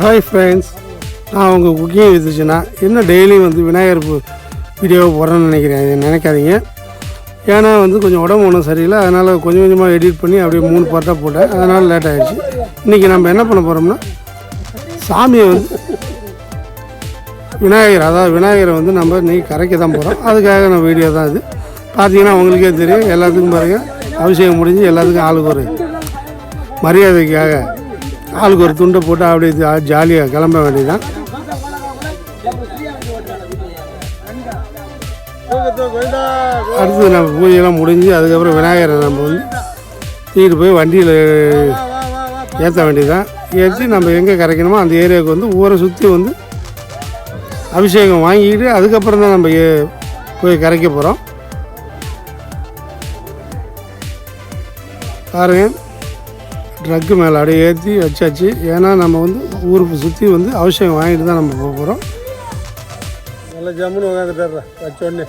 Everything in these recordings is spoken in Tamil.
ஹாய் ஃப்ரெண்ட்ஸ் நான் உங்கள் குக்கிங் வித்துச்சுன்னா என்ன டெய்லியும் வந்து விநாயகர் வீடியோ போடுறேன்னு நினைக்கிறேன் நினைக்காதீங்க. ஏன்னா வந்து கொஞ்சம் உடம்பு ஒன்றும் சரியில்லை. அதனால் கொஞ்சம் கொஞ்சமாக எடிட் பண்ணி அப்படியே மூணு பார்ட்டாக போட்டேன். அதனால் லேட் ஆகிடுச்சு இன்றைக்கி நம்ம என்ன பண்ண போகிறோம்னா சாமியை வந்து விநாயகர் அதாவது விநாயகரை வந்து நம்ம இன்றைக்கி கரைக்க தான் போகிறோம் அதுக்காக நம்ம வீடியோ தான் இது. பார்த்தீங்கன்னா உங்களுக்கே தெரியும். எல்லாத்துக்கும் பாருங்கள் அபிஷேகம் முடிஞ்சு எல்லாத்துக்கும் ஆளுக்கு ஒரு மரியாதைக்காக ஆளுக்கு ஒரு துண்டை போட்டு அப்படியே ஜாலியாக கிளம்ப வேண்டியதான் அடுத்து நம்ம பூஜையெல்லாம் முடிஞ்சு அதுக்கப்புறம் விநாயகரை நம்ம வந்து தூக்கிட்டு போய் வண்டியில் ஏற்ற வேண்டியதான் ஏற்றி நம்ம எங்கே கரைக்கணுமோ அந்த ஏரியாவுக்கு வந்து ஊரை சுற்றி வந்து அபிஷேகம் வாங்கிக்கிட்டு அதுக்கப்புறம் தான் நம்ம போய் கரைக்க போகிறோம் பாருங்க. ட்ரக்கு மேலே அப்படியே ஏற்றி வச்சாச்சு. ஏன்னா நம்ம வந்து ஊருக்கு சுற்றி வந்து அபிஷேகம் வாங்கிட்டு தான் நம்ம போக போகிறோம். நல்லா ஜம்முன்னு உட்காந்துட்டார வச்சோடனே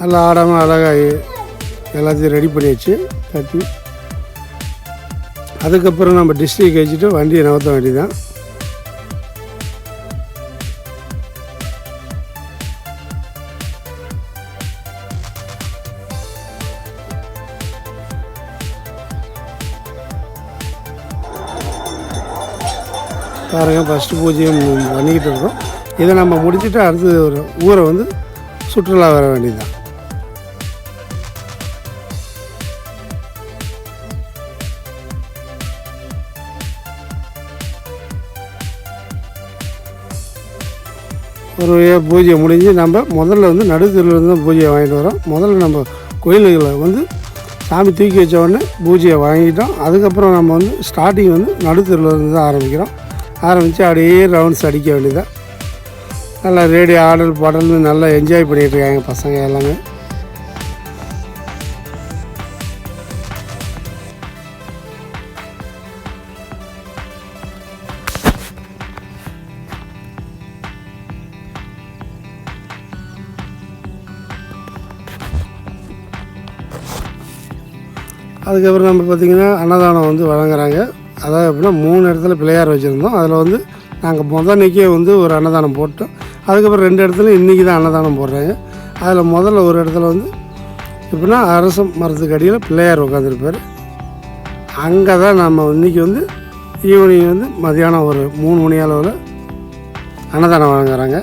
நல்லா ஆடாமல் அழகாக எல்லாத்தையும் ரெடி பண்ணியாச்சு கட்டி. அதுக்கப்புறம் நம்ம டிஸ்ட்ரிக் வச்சுட்டு வண்டியை நகர்த்த வேண்டியதுதான். பாருங்க ஃபஸ்ட்டு பூஜையும் பண்ணிக்கிட்டு இருக்கோம். இதை நம்ம முடிச்சுட்டு அடுத்து ஒரு ஊரை வந்து சுற்றுலா வர வேண்டியதுதான். ஒரு பூஜையை பூஜை முடிஞ்சு நம்ம முதல்ல வந்து நடுத்தருலேருந்து தான் பூஜையை வாங்கிட்டு வரோம். முதல்ல நம்ம கோயில்களை வந்து சாமி தூக்கி வச்ச உடனே பூஜையை வாங்கிட்டோம். அதுக்கப்புறம் நம்ம வந்து ஸ்டார்டிங் வந்து நடுத்தருலேருந்து தான் ஆரம்பிக்கிறோம். ஆரம்பித்து அப்படியே ரவுண்ட்ஸ் அடிக்க வேண்டியதான் நல்லா ரேடியோ ஆடல் பாடல்னு நல்லா என்ஜாய் பண்ணிகிட்டு இருக்காங்க பசங்க எல்லாமே. அதுக்கப்புறம் நம்ம பார்த்திங்கன்னா அன்னதானம் வந்து வழங்குறாங்க. அதாவது எப்படின்னா மூணு இடத்துல பிள்ளையார் வச்சுருந்தோம். அதில் வந்து நாங்கள் முத அன்னைக்கே வந்து ஒரு அன்னதானம் போட்டோம். அதுக்கப்புறம் ரெண்டு இடத்துல இன்றைக்கி தான் அன்னதானம் போடுறாங்க. அதில் முதல்ல ஒரு இடத்துல வந்து எப்படின்னா அரச மரத்துக்கு அடியில் பிள்ளையார் உட்காந்துருப்பார். அங்கே தான் நம்ம இன்றைக்கி வந்து ஈவினிங் வந்து மதியானம் ஒரு மூணு மணி அளவில் அன்னதானம் வழங்குறாங்க.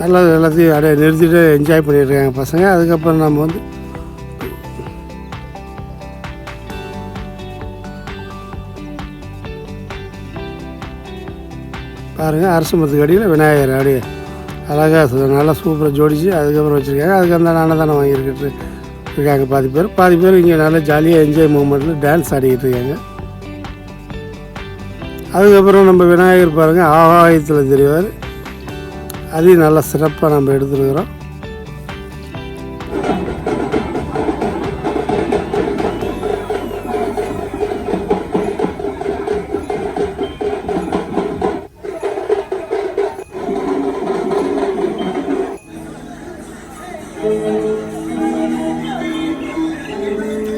நல்லா எல்லாத்தையும் அப்படியே நிறுத்திட்டு என்ஜாய் பண்ணியிருக்காங்க இருக்காங்க பசங்க. அதுக்கப்புறம் நம்ம வந்து பாருங்கள் அரசு மரத்துக்கு அடியில் விநாயகர் அப்படியே அழகாக நல்லா சூப்பராக ஜோடிச்சு அதுக்கப்புறம் வச்சுருக்காங்க. அதுக்கு அந்த அன்னதானம் வாங்கியிருக்கிட்டு இருக்காங்க பாதி பேர். பாதி பேர் இங்கே நல்லா ஜாலியாக என்ஜாய் மூமெண்ட்டில் டான்ஸ் ஆடிக்கிட்டு இருக்காங்க. அதுக்கப்புறம் நம்ம விநாயகர் பாருங்கள் ஆகாயத்தில் தெரிவார். அதையும் நல்லா சிறப்பாக நம்ம எடுத்துருக்குறோம்.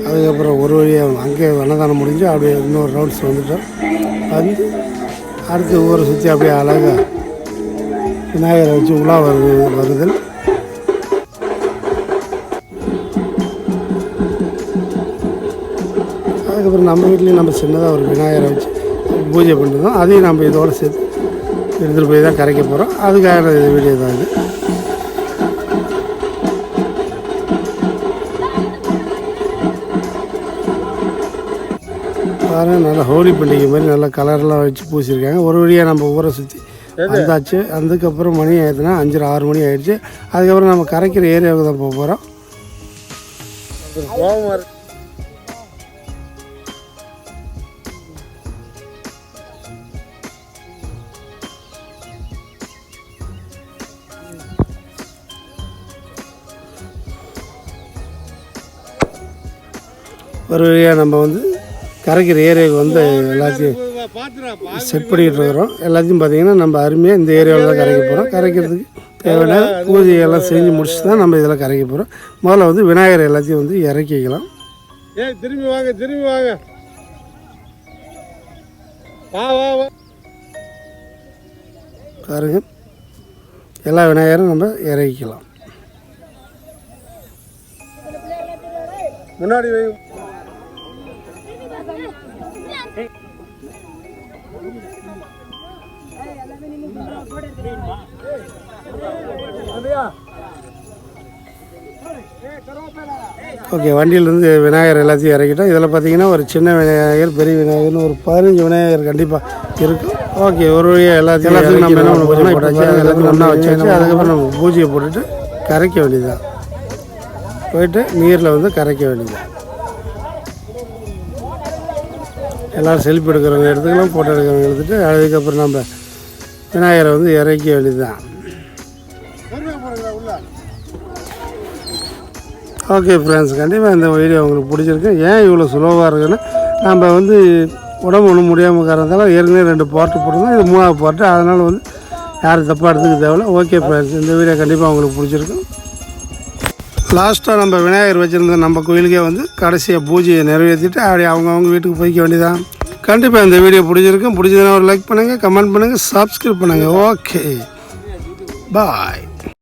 அதுக்கப்புறம் ஒரு வழியாக அங்கே அன்னதானம் முடிஞ்சு அப்படியே இன்னொரு ரவுண்ட்ஸ் வந்துட்டோம். வந்து அடுத்து ஊரை சுற்றி அப்படியே அழகாக விநாயகரை வச்சு உலா வருது வருதல். அதுக்கப்புறம் நம்ம வீட்லேயும் நம்ம சின்னதாக ஒரு விநாயகரை வச்சு பூஜை பண்ணுறோம் அதையும் நம்ம இதோடு சேர்த்து எடுத்துகிட்டு போய் தான் கரைக்க போகிறோம் அதுக்காக இது வீடியோ தான் இது. பாருங்கள் நல்லா ஹோலி பண்டிகை மாதிரி நல்லா கலர்லாம் வச்சு பூசியிருக்காங்க. ஒரு வழியாக நம்ம ஊரை சுற்றி வந்தாச்சு. அதுக்கப்புறம் மணி ஆயிடுச்சுன்னா அஞ்சரை ஆறு மணி ஆயிடுச்சு. அதுக்கப்புறம் நம்ம கரைக்கிற ஏரியாவுக்கு தான் போக போகிறோம் ஒரு வழியாக நம்ம வந்து கரைக்கிற ஏரியாவுக்கு வந்து எல்லாத்தையும் செட் பண்ணிகிட்டு இருக்கிறோம். எல்லாத்தையும் பார்த்தீங்கன்னா நம்ம அருமையாக இந்த ஏரியாவில் தான் கரைக்க போகிறோம் கரைக்கிறதுக்கு தேவையான பூஜையெல்லாம் செஞ்சு முடிச்சு தான் நம்ம இதில் கரைக்க போகிறோம் முதல்ல வந்து விநாயகர் எல்லாத்தையும் வந்து இறக்கி வைக்கலாம். ஏய் திரும்பி வாங்க திரும்பி வாங்க. வா வா வா. பாருங்க. எல்லா விநாயகரும் நம்ம இறக்கிக்கலாம். முன்னாடி ஓகே வண்டியிலேருந்து விநாயகர் எல்லாத்தையும் இறக்கிட்டோம். இதில் பார்த்தீங்கன்னா ஒரு சின்ன விநாயகர் பெரிய விநாயகர்னு ஒரு பதினஞ்சு விநாயகர் கண்டிப்பாக இருக்கும். ஓகே ஒரு வழியாக எல்லாத்தையும் எல்லாத்தையும் நம்ம என்ன பண்ண போட்டாச்சு எல்லாத்தையும் ஒன்றா வச்சாச்சு அதுக்கப்புறம் நம்ம பூஜையை போட்டுட்டு கரைக்க வேண்டியதுதான். போயிட்டு நீரில் வந்து கரைக்க வேண்டியது எல்லோரும் செல்ஃபி எடுக்கிறவங்க எடுத்துக்கலாம் ஃபோட்டோ எடுக்கிறவங்க எடுத்துகிட்டு அதுக்கப்புறம் நம்ம விநாயகரை வந்து இறக்க வேண்டியதுதான் ஓகே ஃப்ரெண்ட்ஸ் கண்டிப்பாக இந்த வீடியோ உங்களுக்கு பிடிச்சிருக்கு. ஏன் இவ்வளோ சுலோவாக இருக்குன்னா நம்ம வந்து உடம்பு ஒன்றும் முடியாமல் இருக்கிறதால ஏற்கனவே ரெண்டு பாட்டு போட்டிருந்தோம். இது மூணாவது பாட்டு அதனால் வந்து யாரும் தப்பாக எடுத்துக்க தேவையில்ல. ஓகே ஃப்ரெண்ட்ஸ் இந்த வீடியோ கண்டிப்பாக உங்களுக்கு பிடிச்சிருக்கும் லாஸ்ட்டாக நம்ம விநாயகர் வச்சுருந்த நம்ம கோயிலுக்கே வந்து கடைசியாக பூஜையை நிறைவேற்றிட்டு அப்படி அவங்கவுங்க வீட்டுக்கு போய்க்க வேண்டியதான் கண்டிப்பாக இந்த வீடியோ பிடிச்சிருக்கும். பிடிச்சதுன்னா ஒரு லைக் பண்ணுங்கள் கமெண்ட் பண்ணுங்கள் சப்ஸ்கிரைப் பண்ணுங்கள் ஓகே பாய்